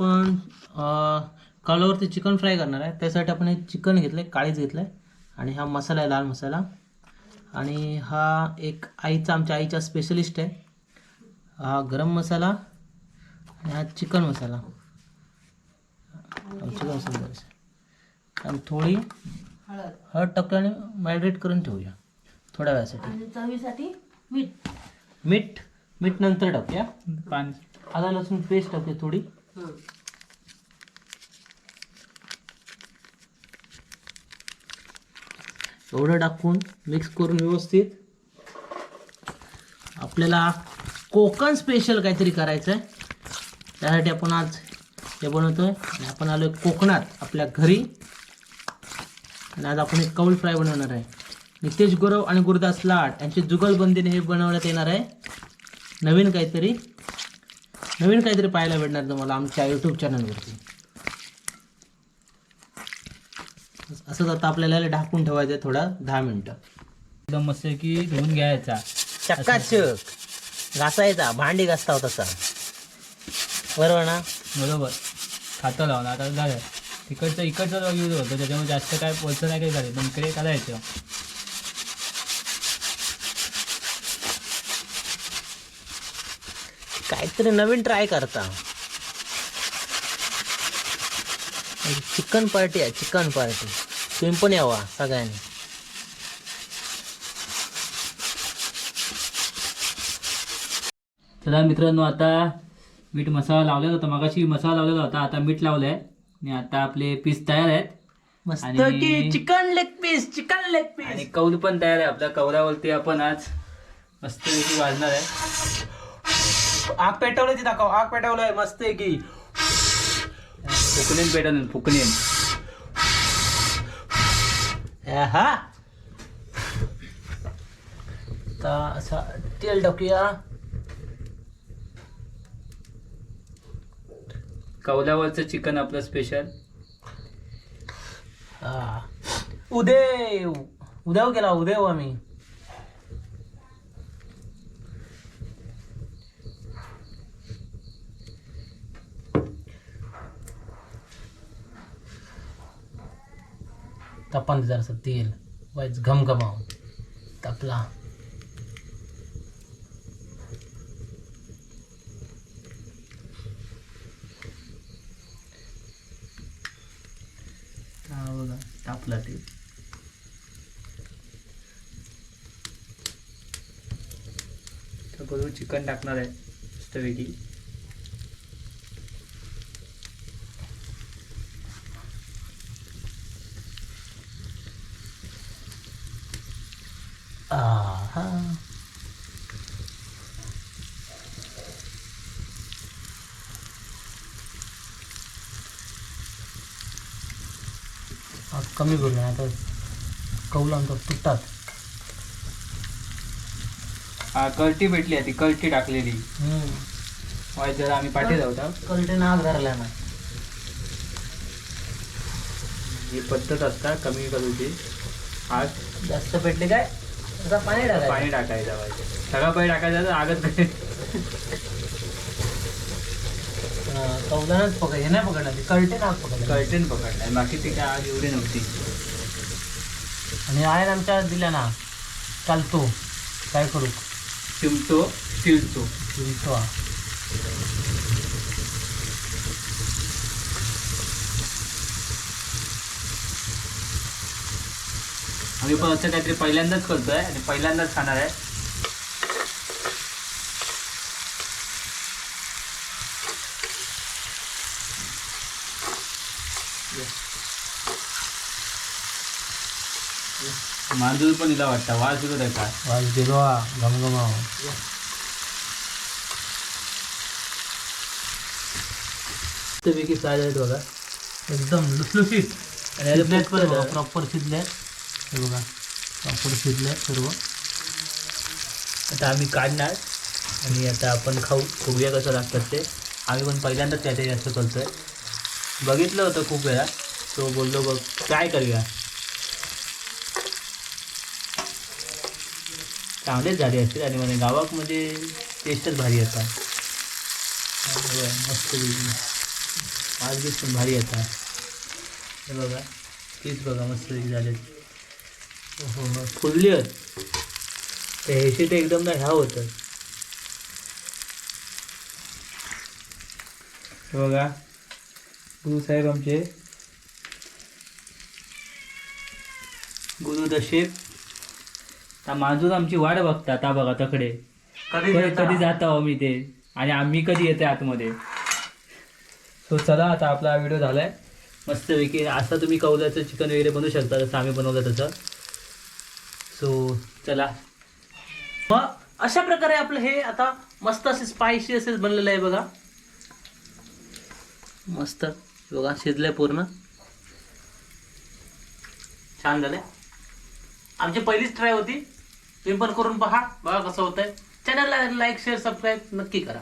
आपण कॉलवरती chicken fry करणार आहे. त्यासाठी आपण हे चिकन घेतलं आहे काळीच घेतलं आहे आणि हा मसाला आहे लाल मसाला. आणि हा एक आईचा आमच्या आईचा स्पेशलिस्ट आहे. हा गरम मसाला आणि हा चिकन मसाला. चिकन मसाला. आणि थोडी हळद. हळद टाकूया आणि मॅरिनेट करून ठेवूया थोड्या वेळासाठी. आणि चवीसाठी मीठ. मीठ मीठ नंतर टाकूया. पाणी. आला लसूण पेस्ट टाकूया थोडी. एवढं टाकून मिक्स करून व्यवस्थित आपल्याला कोकण स्पेशल काहीतरी करायचं आहे त्यासाठी आपण आज हे बनवतोय. आहे आपण आलो कोकणात आपल्या घरी. आणि आज आपण एक कौल फ्राय बनवणार आहे. नितेश गुरव आणि गुरुदास लाड यांची जुगलबंदीने हे बनवण्यात येणार आहे. नवीन काहीतरी. नवीन काहीतरी पाहायला भेटणार तुम्हाला आमच्या यूट्यूब चॅनलवरती असंच आता आपल्याला याला ढाकून ठेवायचं आहे थोडा दहा मिनटं. एकदम मस्त की धुवून घ्यायचा. चक्काचक घासायचा. भांडी घासता होता तसा बरोबर ना? बरोबर. खातं लावून. आता झालं तिकडचं इकडचं यूज होतं त्याच्यामुळे जास्त काय पोलचं नाही काही झालं. पण इकडे करायचं काहीतरी नवीन ट्राय करता. चिकन पार्टी आहे चिकन पार्टी तुम्ही पण यावा सगळ्यांनी. चला मित्रांनो आता मीठ मसाला लावलेला होता मगाशी मसाला लावलेला होता आता मीठ लावलंय. आणि आता आपले पीस तयार आहेत. मस्त आणि- की chicken leg piece chicken leg आणि पीस कौल पण तयार आहे आपल्या कौलावरती आपण आज मस्तपैकी वाजणार आहे. आग पेटवलं ती दाखव. आग पेटवलंय मस्त आहे की. फुकणीन पेटवून फुकणीन. हा असा तेल टाकूया. कौलावरचं चिकन आपलं स्पेशल हा. उदेव. उदेव केला उदेव आम्ही. तापण जरासं तेल वाईच घमघमाव तापला. बघा तापला ते तर बरोबर चिकन टाकणार आहे मस्तपैकी आहा. आग कमी करूया आता कौला आमचा तुटतात. हा कळटी भेटली आहे ती कळटी टाकलेली. वाईट जरा आम्ही पाठी जाऊ कलटेन आग धरला ना. ही पद्धत असता कमी करूची आग जास्त पेटले काय? पाणी टाकायचं. पाणी टाकायचं सगळं पाणी टाकायचं तर कौलानच पकड हे नाही पकडणार ते कलटेन आग पकडलं कळटेन पकडलाय बाकी ती काय आग एवढी नव्हती. आणि आहे ना आमच्या दिल्या ना चालतो. काय करू? चिमतो चिलतो. हा. आम्ही पण असं काहीतरी पहिल्यांदाच करतोय आणि पहिल्यांदाच खाणार आहे. मांजूर पण हिला वाटतं. वास सुरू काय वाज दिलो हा घमघमाव पैकी साज आहेत बघा. एकदम लुसलुसीत आणि पण प्रॉपर शिजल्यात हे बघा. प्रॉपर शिजल्यात सर्व. आता आम्ही काढणार. आणि आता आपण खाऊ बघूया कसं लागतात ते. आम्ही पण पहिल्यांदाच त्याचे जास्त करतोय. बघितलं होतं खूप वेळा. तो बोललो बघ ट्राय करूया? चांगलेच झाले असतील आणि म्हणजे गावामध्ये म्हणजे टेस्टच भारी असतात मस्त आज दिवस पण भारी येतात. हे बघा तीच बघा मस्त झाले हो हो फुलली. आहेत ते ह्याशी ते एकदम ना ह्या होतं हे बघा गुरु साहेब आमचे. गुरु आता माजून आमची वाट बघता आता बघा तकडे. कधी जाता हो मी ते. आणि आम्ही कधी येते आतमध्ये? सो चला आता आपला व्हिडिओ झालाय. मस्तपैकी असं तुम्ही कौलाचं चिकन वगैरे बनवू शकता जसं आम्ही बनवलं तसं. सो चला. मग अशा प्रकारे आपलं हे आता मस्त असे स्पायसी असेच बनलेलं आहे बघा. मस्त. बघा शिजलंय पूर्ण. छान झालंय. आमची पहिलीच ट्राय होती. तुम्ही पण करून पहा. बघा कसं होतंय. चॅनलला लाईक शेअर सबस्क्राईब नक्की करा.